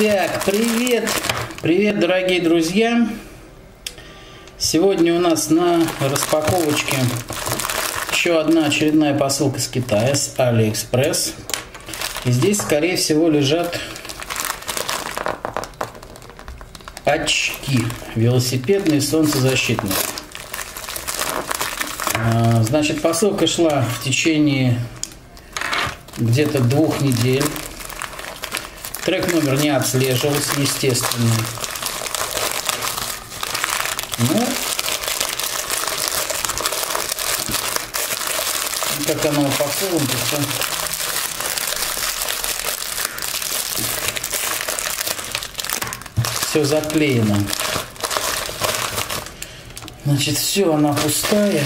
Так, привет! Привет, дорогие друзья! Сегодня у нас на распаковочке еще одна очередная посылка с Китая, с Алиэкспресс. И здесь, скорее всего, лежат очки велосипедные, солнцезащитные. А, значит, посылка шла в течение где-то двух недель. Трек номер не отслеживался, естественно. Ну, как оно упаковано, все все заклеено. Значит, все, она пустая.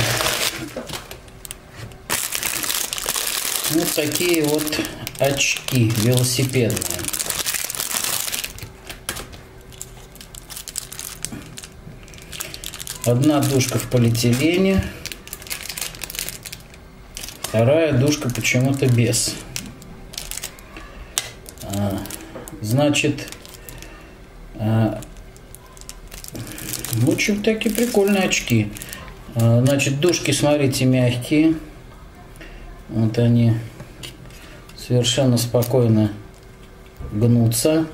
Вот такие вот очки велосипедные. Одна душка в полиэтилене, вторая душка почему-то без. А, значит, а, в общем, такие прикольные очки. А, значит, душки, смотрите, мягкие. Вот они совершенно спокойно гнутся.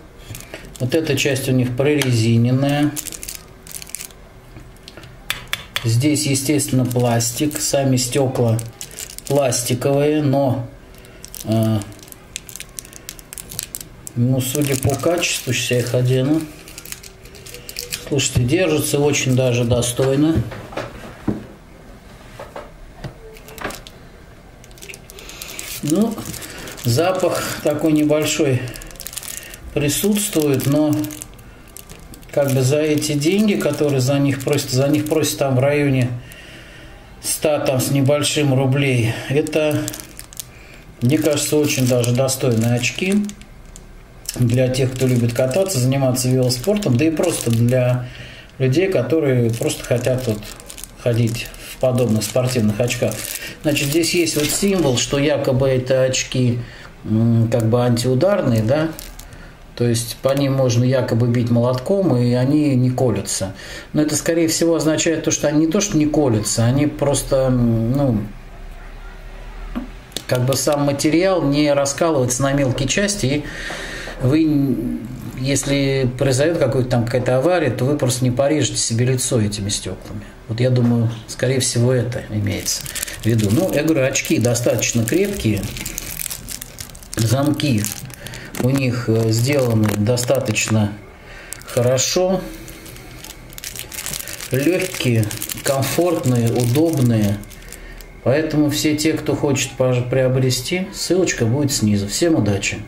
Вот эта часть у них прорезиненная. Здесь, естественно, пластик. Сами стекла пластиковые, но э, ну, судя по качеству, сейчас я их одену. Слушайте, держатся очень даже достойно. Ну, запах такой небольшой присутствует, но как бы за эти деньги, которые за них просят, за них просят там в районе 100 там с небольшим рублей, это, мне кажется, очень даже достойные очки для тех, кто любит кататься, заниматься велоспортом, да и просто для людей, которые просто хотят вот ходить в подобных спортивных очках. Значит, здесь есть вот символ, что якобы это очки как бы антиударные, да, то есть по ним можно якобы бить молотком, и они не колются. Но это, скорее всего, означает то, что они не то, что не колются, они просто, ну, как бы сам материал не раскалывается на мелкие части, и вы, если произойдет какой-то там какая-то авария, то вы просто не порежете себе лицо этими стеклами. Вот я думаю, скорее всего, это имеется в виду. Ну, я говорю, очки достаточно крепкие, замки у них э, сделаны достаточно хорошо, легкие, комфортные, удобные. Поэтому все те, кто хочет приобрести, ссылочка будет снизу. Всем удачи!